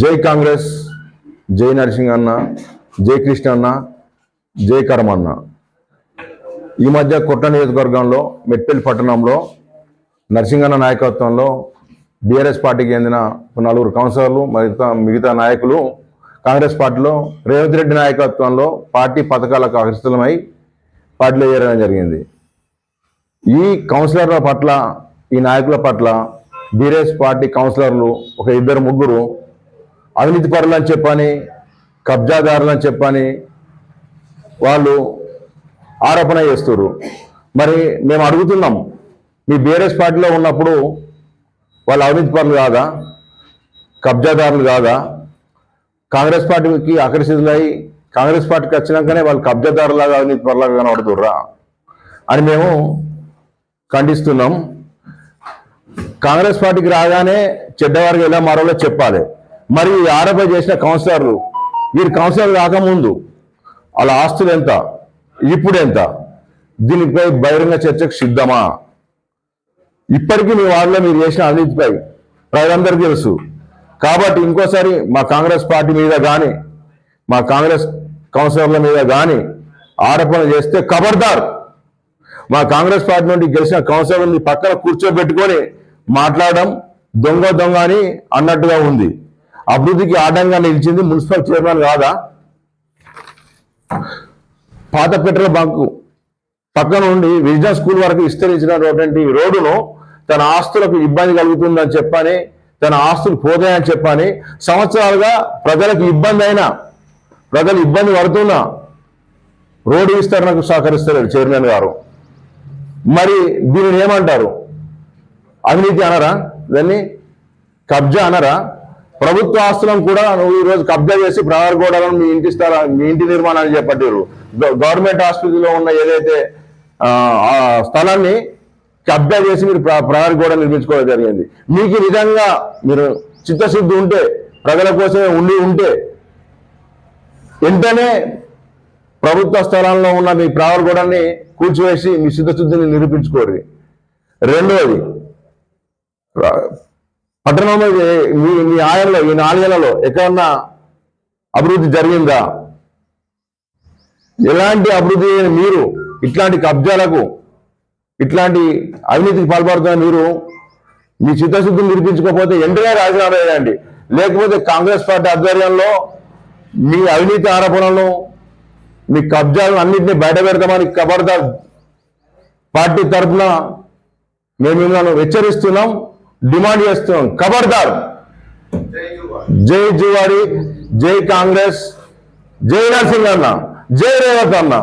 జై కాంగ్రెస్ జై నరసింహ అన్న జై కృష్ణ అన్న జై కరమన్న. ఈ మధ్య కొట్ట నియోజకవర్గంలో మెట్పల్లి పట్టణంలో నరసింహన్న నాయకత్వంలో బీఆర్ఎస్ పార్టీకి చెందిన నలుగురు కౌన్సిలర్లు మిగతా మిగతా నాయకులు కాంగ్రెస్ పార్టీలో రేవంత్ రెడ్డి నాయకత్వంలో పార్టీ పథకాలకు ఆకర్షితులమై పార్టీలో చేరడం జరిగింది. ఈ కౌన్సిలర్ల పట్ల ఈ నాయకుల పట్ల బీరేస్ పార్టీ కౌన్సిలర్లు ఒక ఇద్దరు ముగ్గురు అవినీతి పరులని అని చెప్పని కబ్జాదారులు అని చెప్పని వాళ్ళు ఆరోపణ చేస్తున్నారు మరి మేము అడుగుతున్నాం మీ బీఆర్ఎస్ పార్టీలో ఉన్నప్పుడు వాళ్ళు అవినీతి పరులు కాదా? కబ్జాదారులు కాదా? కాంగ్రెస్ పార్టీకి ఆకర్షితులై కాంగ్రెస్ పార్టీకి వచ్చినాకనే వాళ్ళు కబ్జాదారులాగా అవినీతి పరులాగా కనబడుతుర్రా అని మేము ఖండిస్తున్నాం. కాంగ్రెస్ పార్టీకి రాగానే చెడ్డవారికి ఎలా మారాలో చెప్పాలి. మరి ఈ ఆరోపణ చేసిన కౌన్సిలర్లు వీరు కౌన్సిలర్ కాకముందు వాళ్ళ ఆస్తులు ఎంత ఇప్పుడు ఎంత? దీనిపై బహిరంగ చర్చకు సిద్ధమా? ఇప్పటికీ మీ వార్డులో మీరు చేసిన అవినీతిపై ప్రజలందరికీ తెలుసు. కాబట్టి ఇంకోసారి మా కాంగ్రెస్ పార్టీ మీద కానీ మా కాంగ్రెస్ కౌన్సిలర్ల మీద కానీ ఆరోపణ చేస్తే ఖబర్దార్ మా కాంగ్రెస్ పార్టీ నుండి గెలిచిన కౌన్సిలర్ని పక్కన కూర్చోబెట్టుకొని మాట్లాడడం దొంగ దొంగ అని అన్నట్టుగా ఉంది. అభివృద్ధికి ఆటంగా నిలిచింది మున్సిపల్ చైర్మన్ కాదా? పాత పెట్రోల్ బంకు పక్కన నుండి విజయ స్కూల్ వరకు విస్తరించినటువంటి రోడ్డును తన ఆస్తులకు ఇబ్బంది కలుగుతుందని చెప్పని తన ఆస్తులు పోతాయని చెప్పని సంవత్సరాలుగా ప్రజలకు ఇబ్బంది అయినా ప్రజలు ఇబ్బంది పడుతున్నా రోడ్డు విస్తరణకు సహకరిస్తారు చైర్మన్ గారు. మరి దీనిని ఏమంటారు? అవినీతి అనరా? దాన్ని కబ్జా అనరా? ప్రభుత్వ ఆస్తులను కూడా నువ్వు ఈరోజు కబ్జా చేసి ప్రహార గోడలను మీ ఇంటి స్థలా మీ ఇంటి నిర్మాణాన్ని చేపట్టారు గవర్నమెంట్ ఆసుపత్రిలో ఉన్న ఏదైతే స్థలాన్ని కబ్జా చేసి మీరు ప్ర- ప్రహార గోడ నిర్మించుకోవడం జరిగింది. మీకు ఈ విధంగా మీరు చిత్తశుద్ధి ఉంటే ప్రజల కోసమే ఉండి ఉంటే వెంటనే ప్రభుత్వ స్థలాల్లో ఉన్న మీ ప్రహార గోడల్ని కూర్చివేసి మీ సిద్ధశుద్ధిని నిరూపించుకోరు రెండవది పట్టణంలో మీ మీ ఆయంలో ఈ నాలుగేళ్ళలో ఎక్కడన్నా అభివృద్ధి జరిగిందా? ఎలాంటి అభివృద్ధి అయిన మీరు ఇట్లాంటి కబ్జాలకు ఇట్లాంటి అవినీతికి పాల్పడుతున్న మీరు మీ చిత్తశుద్ధిని నిరూపించుకోకపోతే వెంటనే రాజీనామా చేయండి. లేకపోతే కాంగ్రెస్ పార్టీ ఆధ్వర్యంలో మీ అవినీతి ఆరోపణలను మీ కబ్జాలను అన్నింటినీ బయట పెడతామని ఖబర్దార్ పార్టీ తరఫున మేము మిమ్మల్ని హెచ్చరిస్తున్నాం. డిమాండ్ చేస్తున్నాం. ఖబర్దార్ జై జువాడి జై కాంగ్రెస్ జై నరసింహ అన్న జై రేవత్ అన్నా